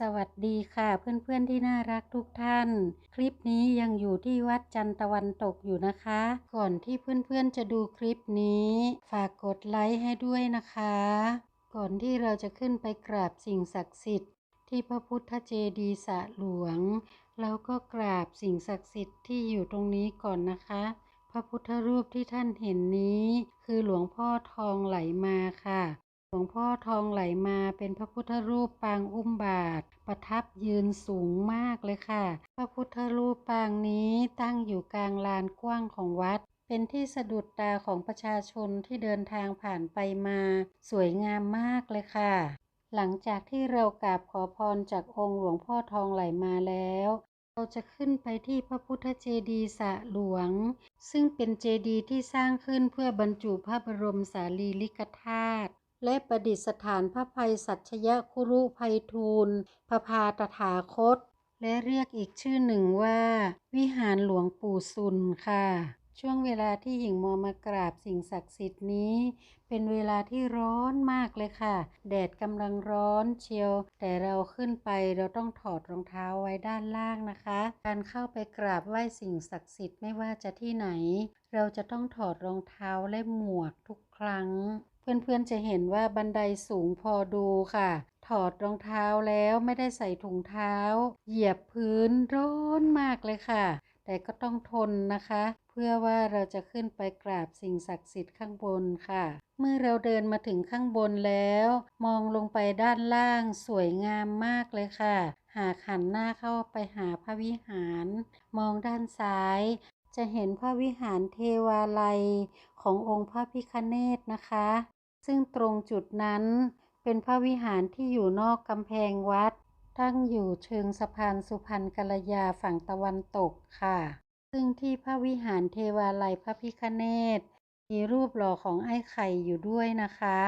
สวัสดีค่ะเพื่อนๆที่น่ารักทุกท่าน คลิปนี้ยังอยู่ที่วัดจันทร์ตะวันตกอยู่นะคะ ก่อนที่เพื่อนๆจะดูคลิปนี้ ฝากกดไลค์ให้ด้วยนะคะ ก่อนที่เราจะขึ้นไปกราบสิ่งศักดิ์สิทธิ์ ที่พระพุทธเจดีย์สระหลวง แล้วก็กราบสิ่งศักดิ์สิทธิ์ที่อยู่ตรงนี้ก่อนนะคะ พระพุทธรูปที่ท่านเห็นนี้ คือหลวงพ่อทองไหลมาค่ะ ลวงพ่อทองไหลมาเป็นพระพุทธรูปปางอุ้มบาท ประทับยืนสูงมากเลยค่ะ พระพุทธรูปปางนี้ตั้งอยู่กลางลานกว้างของวัด เป็นที่สะดุดตาของประชาชนที่เดินทางผ่านไปมา สวยงามมากเลยค่ะ หลังจากที่เรากราบขอพรจากองค์หลวงพ่อทองไหลมาแล้ว เราจะขึ้นไปที่พระพุทธเจดีย์สะหลวง ซึ่งเป็นเจดีย์ที่สร้างขึ้นเพื่อบรรจุพระบรมสารีริกธาตุ และประดิษฐานพระภัยสัชยคุรุภัยทูลพระพาตถาคต และเรียกอีกชื่อหนึ่งว่า วิหารหลวงปู่ซุนค่ะ ช่วงเวลาที่หญิงมอมากราบสิ่งศักดิ์สิทธิ์นี้ เป็นเวลาที่ร้อนมากเลยค่ะ แดดกำลังร้อนเชียว แต่เราขึ้นไปเราต้องถอดรองเท้าไว้ด้านล่างนะคะ การเข้าไปกราบไหว้สิ่งศักดิ์สิทธิ์ไม่ว่าจะที่ไหน เราจะต้องถอดรองเท้าและหมวกทุกครั้ง เพื่อนๆจะเห็นว่าบันไดสูงพอดูค่ะ ถอดรองเท้าแล้วไม่ได้ใส่ถุงเท้า เหยียบพื้นร้อนมากเลยค่ะ แต่ก็ต้องทนนะคะ เพื่อว่าเราจะขึ้นไปกราบสิ่งศักดิ์สิทธิ์ข้างบนค่ะ เมื่อเราเดินมาถึงข้างบนแล้ว มองลงไปด้านล่างสวยงามมากเลยค่ะ หากหันหน้าเข้าไปหาพระวิหาร มองด้านซ้ายจะเห็นพระวิหารเทวาลัยขององค์พระพิคเนตนะคะ ซึ่งตรงจุดนั้นเป็นพระวิหารที่อยู่นอกกำแพงวัด ตั้งอยู่เชิงสะพานสุพรรณกัลยาฝั่งตะวันตกค่ะ ซึ่งที่พระวิหารเทวาลัยพระพิคเนตมีรูปหล่อของไอ้ไข่อยู่ด้วยนะคะ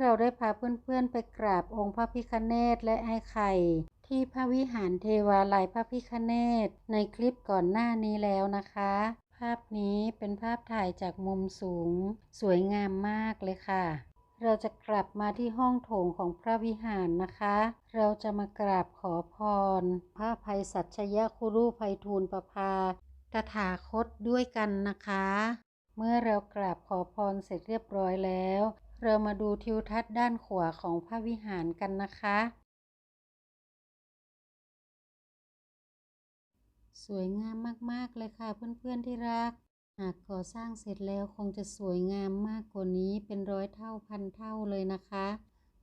เราได้พาเพื่อนๆไปกราบองค์พระพิคเนตและไอ้ไข่ ที่พระวิหารเทวาลัยพระพิคเนตในคลิปก่อนหน้านี้แล้วนะคะ ภาพนี้เป็นภาพถ่ายจากมุมสูง สวยงามมากเลยค่ะ เราจะกลับมาที่ห้องโถงของพระวิหารนะคะ เราจะมากราบขอพร พระภัยสัชยคุรุภัยทูลประภาตถาคตด้วยกันนะคะ เมื่อเรากราบขอพรเสร็จเรียบร้อยแล้ว เรามาดูทิวทัศน์ด้านขวาของพระวิหารกันนะคะ สวยงามมากๆเลยค่ะเพื่อนๆที่รัก หากก่อสร้างเสร็จแล้วคงจะสวยงามมากกว่านี้เป็นร้อยเท่าพันเท่าเลยนะคะ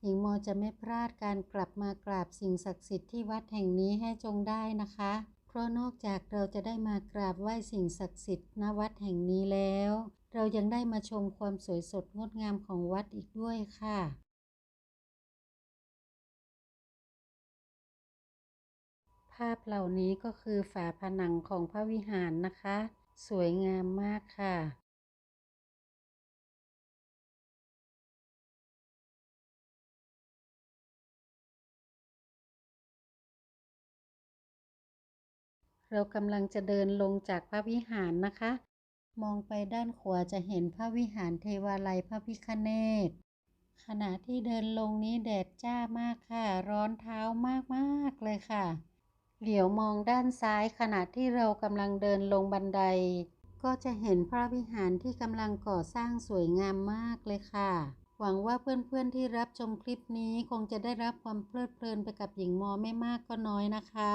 หญิงโมจะไม่พลาดการกลับมากราบสิ่งศักดิ์สิทธิ์ที่วัดแห่งนี้ให้จงได้นะคะ เพราะนอกจากเราจะได้มากราบไหว้สิ่งศักดิ์สิทธิ์ณวัดแห่งนี้แล้ว เรายังได้มาชมความสวยสดงดงามของวัดอีกด้วยค่ะภาพเหล่านี้ก็คือฝาผนังของพระวิหารนะคะ สวยงามมากค่ะเรากำลังจะเดินลงจากพระวิหารนะคะ มองไปด้านขวาจะเห็นพระวิหารเทวาลัยพระพิฆเนศ ขณะที่เดินลงนี้แดดจ้ามากค่ะ ร้อนเท้ามากๆเลยค่ะ เหลียวมองด้านซ้ายขณะที่เรากำลังเดินลงบันได ก็จะเห็นพระวิหารที่กำลังก่อสร้างสวยงามมากเลยค่ะ หวังว่าเพื่อนๆที่รับชมคลิปนี้คงจะได้รับความเพลิดเพลินไปกับหญิงมอไม่มากก็น้อยนะคะ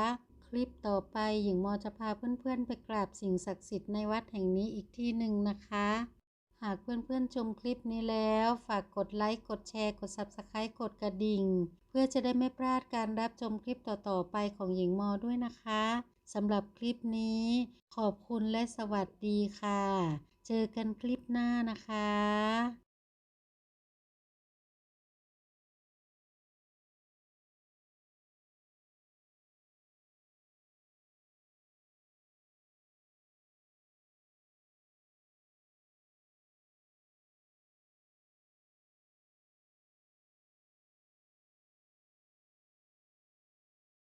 คลิปต่อไปหญิงมอจะพาเพื่อนๆไปกราบสิ่งศักดิ์สิทธิ์ในวัดแห่งนี้อีกที่หนึ่งนะคะากเพื่อนๆชมคลิปนี้แล้ว ฝากกดไลค์ กดแชร์ กด Subscribe กดกระดิ่ง เพื่อจะได้ไม่พลาดการรับชมคลิปต่อๆไปของหญิงมอด้วยนะคะสำหรับคลิปนี้ ขอบคุณและสวัสดีค่ะ เจอกันคลิปหน้านะคะ